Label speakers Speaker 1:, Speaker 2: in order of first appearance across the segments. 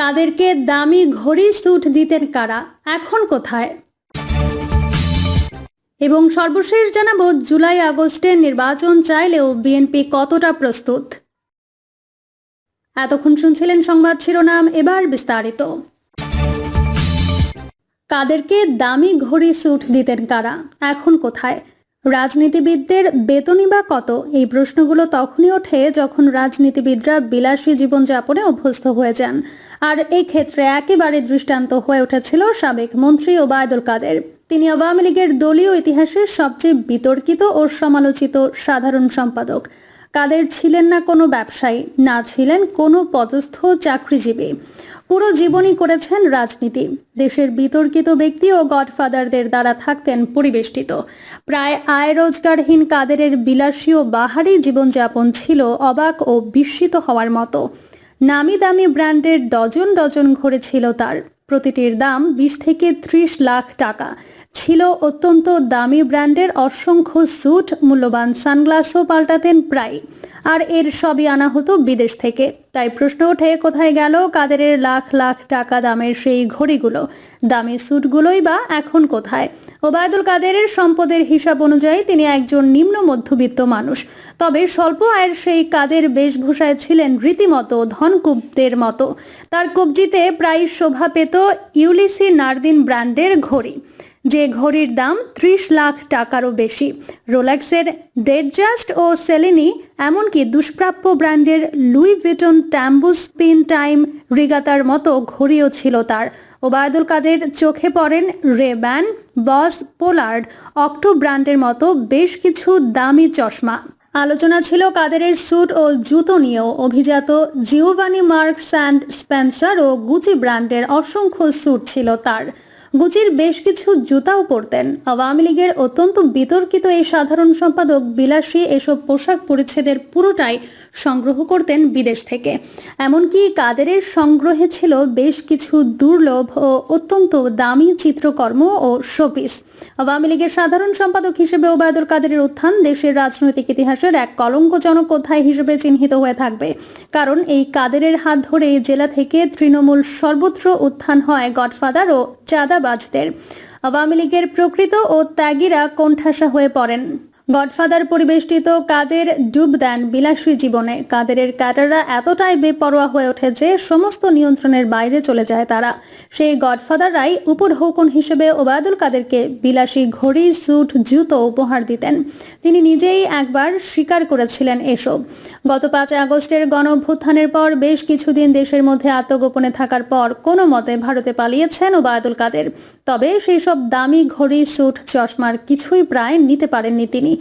Speaker 1: কাদেরকে দামি ঘড়ি স্যুট দিতেন কারা? এখন কোথায়? এবং সর্বশেষ জানাব, জুলাই আগস্টে নির্বাচন চাইলেও বিএনপি কতটা প্রস্তুত? এতক্ষণ শুনছিলেন সংবাদ শিরোনাম, এবার বিস্তারিত। কাদেরকে দামি ঘড়ি স্যুট দিতেন কারা? এখন কোথায়? রাজনীতিবিদদের বেতনই বা কত? এই প্রশ্নগুলো তখনই ওঠে যখন রাজনীতিবিদরা বিলাসী জীবনযাপনে অভ্যস্ত হয়ে যান। আর এই ক্ষেত্রে একেবারে দৃষ্টান্ত হয়ে উঠেছিল সাবেক মন্ত্রী ওবায়দুল কাদের। তিনি আওয়ামী লীগের দলীয় ইতিহাসের সবচেয়ে বিতর্কিত ও সমালোচিত সাধারণ সম্পাদক। কাদের ছিলেন না কোনো ব্যবসায়ী, না ছিলেন কোনো পদস্থ চাকরিজীবী। পুরো জীবনই করেছেন রাজনীতি। দেশের বিতর্কিত ব্যক্তি ও গডফাদারদের দ্বারা থাকতেন পরিবেষ্টিত। প্রায় আয় রোজগারহীন কাদেরের বিলাসী ও বাহারি জীবনযাপন ছিল অবাক ও বিস্মিত হওয়ার মতো। নামি দামি ব্র্যান্ডের ডজন ডজন ঘরে ছিল তার। প্রতিটির দাম বিশ থেকে ত্রিশ লাখ টাকা। ছিল অত্যন্ত দামি ব্র্যান্ডের অসংখ্য স্যুট, মূল্যবান সানগ্লাসও পাল্টাতেন প্রায়। আর এর সবই আনা হতো বিদেশ থেকে। তাই প্রশ্ন ওঠে, কোথায় গেল কাদেরের লাখ লাখ টাকা দামের সেই ঘড়িগুলো? দামি স্যুটগুলোই বা এখন কোথায়? ওবায়দুল কাদেরের সম্পদের হিসাব অনুযায়ী তিনি একজন নিম্ন মধ্যবিত্ত মানুষ। তবে স্বল্প আয়ের সেই কাদের বেশভূষায় ছিলেন রীতিমতো ধনকুবদের মতো। তার কবজিতে প্রায় শোভা পেত ইউলিসি নার্দিন ব্র্যান্ডের ঘড়ি। যে ঘড়ির দাম ত্রিশ লাখ টাকারও বেশি। রোলেক্সের ডেডজাস্ট ও সেলেনি এমনকি দুষ্প্রাপ্য ব্র্যান্ডের Louis Vuitton tambour spin time রিগাতার মতো ঘড়িও ছিল তার। ওবায়দুল কাদের চোখে পড়েন রেব্যান বস পোলার্ড, অক্টো ব্র্যান্ডের মতো বেশ কিছু দামি চশমা। আলোচনা ছিল কাদেরের স্যুট ও জুতো নিয়েও। অভিজাত জিওভানি মার্কস অ্যান্ড স্পেন্সার ও গুচি ব্র্যান্ডের অসংখ্য স্যুট ছিল তার। গুচির বেশ কিছু জুতাও পরতেন। আওয়ামী লীগের অত্যন্ত বিতর্কিত এই সাধারণ সম্পাদক বিলাসী এসব পোশাক পরিচ্ছেদের পুরোটাই সংগ্রহ করতেন বিদেশ থেকে। এমনকি কাদেরের সংগ্রহে ছিল বেশ কিছু দুর্লভ ও অত্যন্ত দামি চিত্রকর্ম ও শোপিস। আওয়ামী লীগের সাধারণ সম্পাদক হিসেবে ওবায়দুল কাদেরের উত্থান দেশের রাজনৈতিক ইতিহাসের এক কলঙ্কজনক অধ্যায় হিসেবে চিহ্নিত হয়ে থাকবে। কারণ এই কাদেরের হাত ধরে জেলা থেকে তৃণমূল সর্বত্র উত্থান হয় গডফাদার ও চাঁদাবাজদের। আওয়ামী লীগের প্রকৃত ও ত্যাগীরা কোণঠাসা হয়ে পড়েন। গডফাদার পরিবেষ্টিত কাদের ডুব দেন বিলাসী জীবনে। কাদেরের ক্যাটাররা এতটাই বেপরোয়া হয়ে ওঠে যে সমস্ত নিয়ন্ত্রণের বাইরে চলে যায় তারা। সেই গডফাদাররাই উপঢৌকন হিসেবে ওবায়দুল কাদেরকে বিলাসী ঘড়ি, স্যুট, জুতো উপহার দিতেন। তিনি নিজেই একবার স্বীকার করেছিলেন এসব। গত পাঁচ আগস্টের গণভ্যুত্থানের পর বেশ কিছুদিন দেশের মধ্যে আত্মগোপনে থাকার পর কোনো মতে ভারতে পালিয়েছেন ওবায়দুল কাদের। তবে সেই সব দামি ঘড়ি, স্যুট, চশমার কিছুই প্রায় নিতে পারেননি তিনি।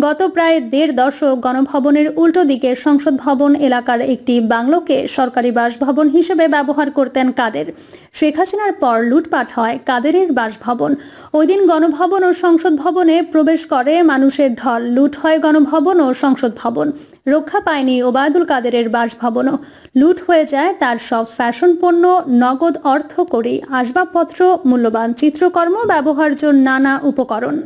Speaker 1: গত প্রায় দেড় দশক গণভবনের উল্টো দিকে সংসদ ভবন এলাকার একটি বাংলোকে সরকারি বাসভবন হিসেবে ব্যবহার করতেন কাদের। শেখ হাসিনার পর লুটপাট হয় কাদেরের বাসভবন। ওই দিন গণভবন ও সংসদ ভবনে প্রবেশ করে মানুষের ঢল। লুট হয় গণভবন ও সংসদ ভবন। রক্ষা পায়নি ওবায়দুল কাদেরের বাসভবনও। লুট হয়ে যায় তার সব ফ্যাশন পণ্য, নগদ অর্থ করি আসবাবপত্র, মূল্যবান চিত্রকর্ম, ব্যবহার্য নানা উপকরণ।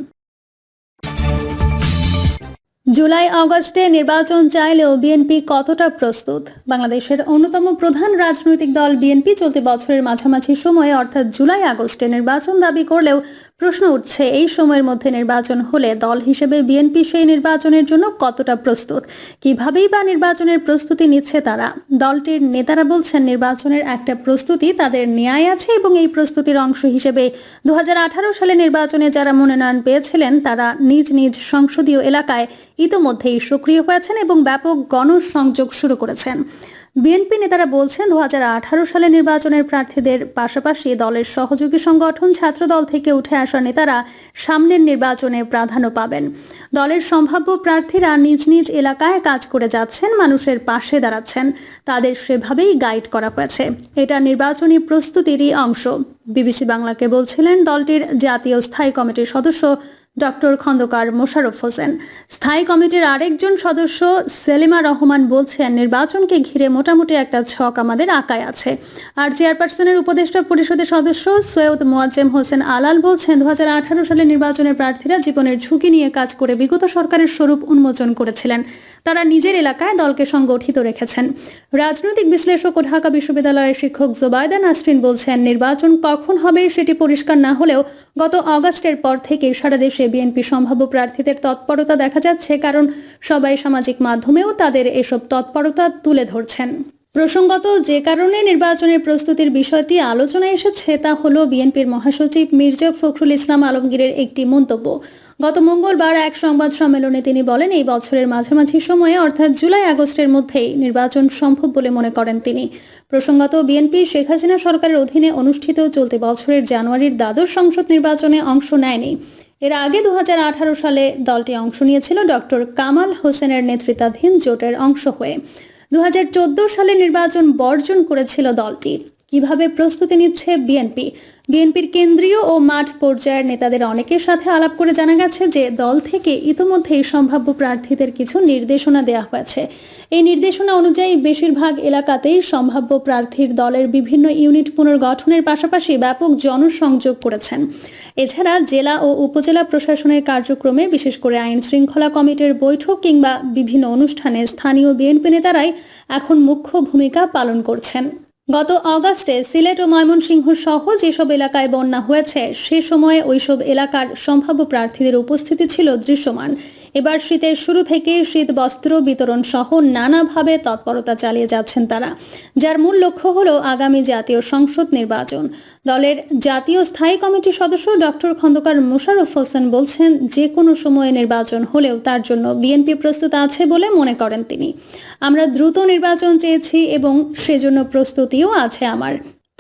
Speaker 1: জুলাই অগস্টে নির্বাচন চাইলেও বিএনপি কতটা প্রস্তুত? বাংলাদেশের অন্যতম প্রধান রাজনৈতিক দল বিএনপি চলতি বছরের মাঝামাঝি সময়ে, অর্থাৎ জুলাই, আগস্টে নির্বাচন দাবি করলেও প্রশ্ন উঠছে, এই সময়ের মধ্যে নির্বাচন হলে দল হিসেবে বিএনপি সেই নির্বাচনের জন্য কতটা প্রস্তুত? কিভাবেই বা নির্বাচনের প্রস্তুতি নিচ্ছে তারা? দলটির নেতারা বলছেন, নির্বাচনের একটা প্রস্তুতি তাদের ন্যায় আছে এবং এই প্রস্তুতির অংশ হিসেবে দু হাজার আঠারো সালে নির্বাচনে যারা মনোনয়ন পেয়েছিলেন, তারা নিজ নিজ সংসদীয় এলাকায় ইতোমধ্যেই সক্রিয় হয়েছেন এবং ব্যাপক গণসংযোগ শুরু করেছেন। বিএনপি নেতারা বলছেন দু হাজার আঠারো সালে নির্বাচনের প্রার্থীদের পাশাপাশি দলের সহযোগী সংগঠন ছাত্রদল থেকে উঠে আসা নেতারা সামনের নির্বাচনে প্রাধান্য পাবেন। দলের সম্ভাব্য প্রার্থীরা নিজ নিজ এলাকায় কাজ করে যাচ্ছেন, মানুষের পাশে দাঁড়াচ্ছেন। তাদের সেভাবেই গাইড করা হয়েছে। এটা নির্বাচনী প্রস্তুতিরই অংশ। বিবিসি বাংলাকে বলছিলেন, দলটির জাতীয় স্থায়ী কমিটির সদস্য ডক্টর খন্দকার মোশাররফ হোসেন। স্থায়ী কমিটির আরেকজন সদস্য সেলিমা রহমান বলছেন, নির্বাচনকে ঘিরে মোটামুটি একটা ছক আমাদের আঁকায় আছে। আর চেয়ারপারসনের উপদেষ্টা পরিষদের সদস্য সৈয়দ মোয়াজ্জেম হোসেন আলাল বলছেন দু হাজার আঠারো সালে নির্বাচনের প্রার্থীরা জীবনের ঝুঁকি নিয়ে কাজ করে বিগত সরকারের স্বরূপ উন্মোচন করেছিলেন। তারা নিজের এলাকায় দলকে সংগঠিত রেখেছেন। রাজনৈতিক বিশ্লেষক ও ঢাকা বিশ্ববিদ্যালয়ের শিক্ষক জোবায়দা নাসরিন বলছেন, নির্বাচন কখন হবে সেটি পরিষ্কার না হলেও গত অগাস্টের পর থেকে সারা দেশে বিএনপি সম্ভাব্য প্রার্থীদের তৎপরতা দেখা যাচ্ছে কারণ সবাই সামাজিক মাধ্যমেও তাদের এসব তৎপরতা তুলে ধরছেন। প্রসঙ্গত যে কারণে নির্বাচনের প্রস্তুতির বিষয়টি আলোচনায় এসেছে তা হল বিএনপির মহাসচিব মির্জা ফখরুল ইসলাম আলমগীরের একটি মন্তব্য। গত মঙ্গলবার এক সংবাদ সম্মেলনে তিনি বলেন, এই বছরের মাঝামাঝি সময়ে, অর্থাৎ জুলাই আগস্টের মধ্যেই নির্বাচন সম্ভব বলে মনে করেন তিনি। প্রসঙ্গত, বিএনপি শেখ হাসিনা সরকারের অধীনে অনুষ্ঠিত চলতি বছরের জানুয়ারির দ্বাদশ সংসদ নির্বাচনে অংশ নেয়নি। এর আগে দু হাজার আঠারো সালে দলটি অংশ নিয়েছিল ডক্টর কামাল হোসেনের নেতৃত্বাধীন জোটের অংশ হয়ে। দুহাজার চোদ্দ সালে নির্বাচন বর্জন করেছিল দলটি। কীভাবে প্রস্তুতি নিচ্ছে বিএনপি বিএনপির কেন্দ্রীয় ও মাঠ পর্যায়ের নেতাদের অনেকের সাথে আলাপ করে জানা গেছে যে দল থেকে ইতোমধ্যেই সম্ভাব্য প্রার্থীদের কিছু নির্দেশনা দেওয়া হয়েছে। এই নির্দেশনা অনুযায়ী বেশিরভাগ এলাকাতেই সম্ভাব্য প্রার্থীর দলের বিভিন্ন ইউনিট পুনর্গঠনের পাশাপাশি ব্যাপক জনসংযোগ করেছেন। এছাড়া জেলা ও উপজেলা প্রশাসনের কার্যক্রমে বিশেষ করে আইন শৃঙ্খলা কমিটির বৈঠক কিংবা বিভিন্ন অনুষ্ঠানে স্থানীয় বিএনপি নেতারাই এখন মুখ্য ভূমিকা পালন করছেন। গত অগাস্টে সিলেট ও ময়মনসিংহ সহ যেসব এলাকায় বন্যা হয়েছে, সে সময়ে ওইসব এলাকার সম্ভাব্য প্রার্থীদের উপস্থিতি ছিল দৃশ্যমান। এবার শীতের শুরু থেকে শীত বস্ত্র বিতরণ সহ নানাভাবে তৎপরতা চালিয়ে যাচ্ছেন তারা, যার মূল লক্ষ্য হল আগামী জাতীয় সংসদ নির্বাচন। দলের জাতীয় স্থায়ী কমিটির সদস্য ডক্টর খন্দকার মোশাররফ হোসেন বলছেন যে কোনো সময়ে নির্বাচন হলেও তার জন্য বিএনপি প্রস্তুত আছে বলে মনে করেন তিনি। আমরা দ্রুত নির্বাচন চেয়েছি এবং সেজন্য প্রস্তুতিও আছে আমার।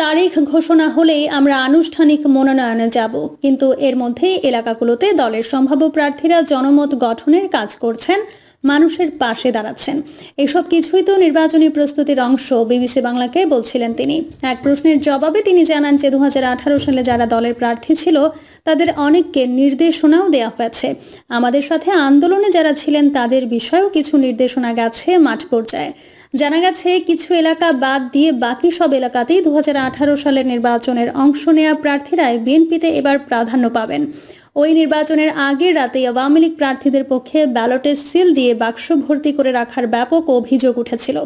Speaker 1: তারিখ ঘোষণা হলেই আমরা আনুষ্ঠানিক মনোনয়নে যাব। কিন্তু এর মধ্যেই এলাকাগুলোতে দলের সম্ভাব্য প্রার্থীরা জনমত গঠনের কাজ করছেন। মানুষের পাশে দাঁড়াচ্ছেন। এসব কিছুই তো নির্বাচনী প্রস্তুতির অংশ, বিবিসি বাংলাকে বলছিলেন তিনি। এক প্রশ্নের জবাবে তিনি জানান যে, দুহাজার আঠারো সালে যারা দলের প্রার্থী ছিল, তাদের অনেককে নির্দেশনাও দেওয়া হয়েছে। আমাদের সাথে আন্দোলনে যারা ছিলেন, তাদের বিষয়েও কিছু নির্দেশনা গেছে মাঠ পর্যায়ে। জানা গেছে, কিছু এলাকা বাদ দিয়ে বাকি সব এলাকাতেই দু হাজার আঠারো সালের নির্বাচনের অংশ নেওয়া প্রার্থীরাই বিএনপিতে এবার প্রাধান্য পাবেন। ওই নির্বাচনের আগের রাতেই আওয়ামী লীগ প্রার্থীদের পক্ষে ব্যালটে সিল দিয়ে বাক্স ভর্তি করে রাখার ব্যাপক অভিযোগ উঠেছিল।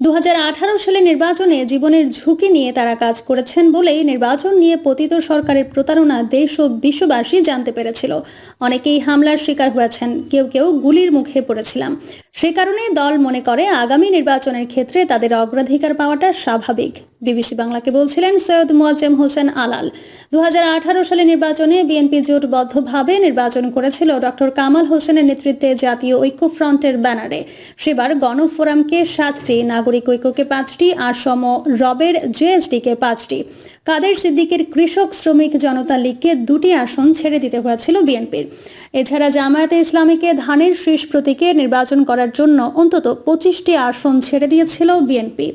Speaker 1: দু হাজার আঠারো সালে নির্বাচনে জীবনের ঝুঁকি নিয়ে তারা কাজ করেছেন বলেই নির্বাচন নিয়ে পতিত সরকারের প্রতারণা দেশ ও বিশ্ববাসী জানতে পেরেছিল। অনেকেই হামলার শিকার হয়েছেন, কেউ কেউ গুলির মুখে পড়েছিলাম। সে কারণে দল মনে করে আগামী নির্বাচনের ক্ষেত্রে তাদের অগ্রাধিকার পাওয়াটা স্বাভাবিক। বিবিসি বাংলাকে বলছিলেন, সৈয়দ মোয়াজ্জেম হোসেন আলাল। দু সালে নির্বাচনে বিএনপি জোটবদ্ধভাবে নির্বাচন করেছিল ডক্টর কামাল হোসেনের নেতৃত্বে জাতীয় ঐক্য ফ্রন্টের ব্যানারে। সেবার গণফোরামকে সাতটি, নাগরিক ঐক্যকে পাঁচটি আর সম রবের জেএসডিকে পাঁচটি। কাদের সিদ্দিকের কৃষক শ্রমিক জনতা লীগকে দুটি আসন ছেড়ে দিতে হয়েছিল বিএনপির। এছাড়া জামায়াতে ইসলামীকে ধানের শীষ প্রতীকে নির্বাচন করার জন্য অন্তত পঁচিশটি আসন ছেড়ে দিয়েছিল বিএনপি।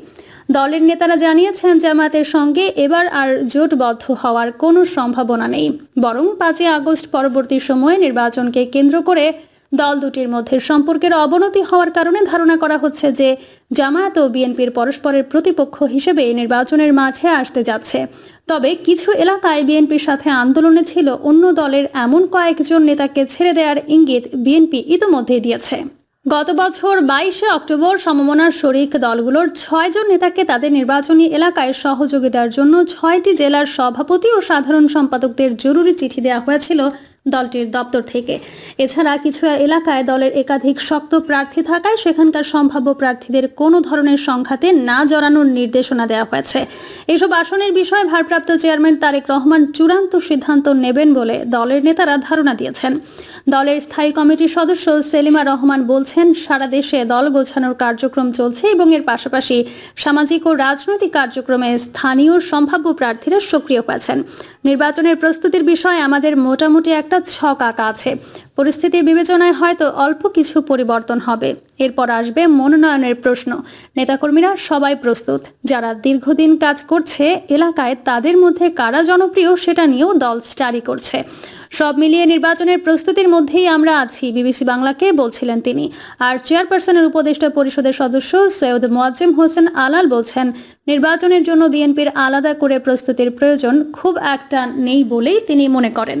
Speaker 1: দলের নেতারা জানিয়েছেন, জামায়াতের সঙ্গে এবার আর জোটবদ্ধ হওয়ার কোনো সম্ভাবনা নেই। বরং পাঁচই আগস্ট পরবর্তী সময়ে নির্বাচনকে কেন্দ্র করে দল দুটির মধ্যে সম্পর্কের অবনতি হওয়ার কারণে ধারণা করা হচ্ছে যে জামায়াত ও বিএনপির পরস্পরের প্রতিপক্ষ হিসেবে নির্বাচনের মাঠে আসতে যাচ্ছে। তবে কিছু এলাকায় বিএনপির সাথে আন্দোলনে ছিল অন্য দলের এমন কয়েকজন নেতাকে ছেড়ে দেওয়ার ইঙ্গিত বিএনপি ইতোমধ্যেই দিয়েছে। গত বছর বাইশে অক্টোবর সমমনার শরিক দলগুলোর ছয়জন নেতাকে তাদের নির্বাচনী এলাকায় সহযোগিতার জন্য ছয়টি জেলার সভাপতি ও সাধারণ সম্পাদকদের জরুরি চিঠি দেওয়া হয়েছিল দলটির দপ্তর থেকে। এছাড়া কিছু এলাকায় দলের একাধিক শক্ত প্রার্থী থাকায় সেখানকার সম্ভাব্য প্রার্থীদের কোনো ধরনের সংঘাতে না জড়ানোর নির্দেশনা দেওয়া হয়েছে। এসব আসনের বিষয়ে ভারপ্রাপ্ত চেয়ারম্যান তারেক রহমান চূড়ান্ত সিদ্ধান্ত নেবেন বলে দলের নেতারা ধারণা দিয়েছেন। দলের স্থায়ী কমিটির সদস্য সেলিমা রহমান বলছেন, সারা দেশে দল গোছানোর কার্যক্রম চলছে এবং এর পাশাপাশি সামাজিক ও রাজনৈতিক কার্যক্রমে স্থানীয় সম্ভাব্য প্রার্থীরা সক্রিয় হয়েছেন। নির্বাচনের প্রস্তুতির বিষয়ে আমাদের মোটামুটি একটা ছক আঁকা আছে। পরিস্থিতি বিবেচনায় হয়তো অল্প কিছু পরিবর্তন হবে। এরপর আসবে মনোনয়নের প্রশ্ন। নেতাকর্মীরা সবাই প্রস্তুত। যারা দীর্ঘদিন কাজ করছে, এলাকায় তাদের মধ্যে কারা জনপ্রিয় সেটা নিয়েও দল স্টাডি করছে। সব মিলিয়ে নির্বাচনের প্রস্তুতির মধ্যেই আমরা আছি, বিবিসি বাংলাকে বলছিলেন তিনি। আর চেয়ারপারসনের উপদেষ্টা পরিষদের সদস্য সৈয়দ মোয়াজ্জেম হোসেন আলাল বলছেন, নির্বাচনের জন্য বিএনপির আলাদা করে প্রস্তুতির প্রয়োজন খুব একটা নেই বলেই তিনি মনে করেন।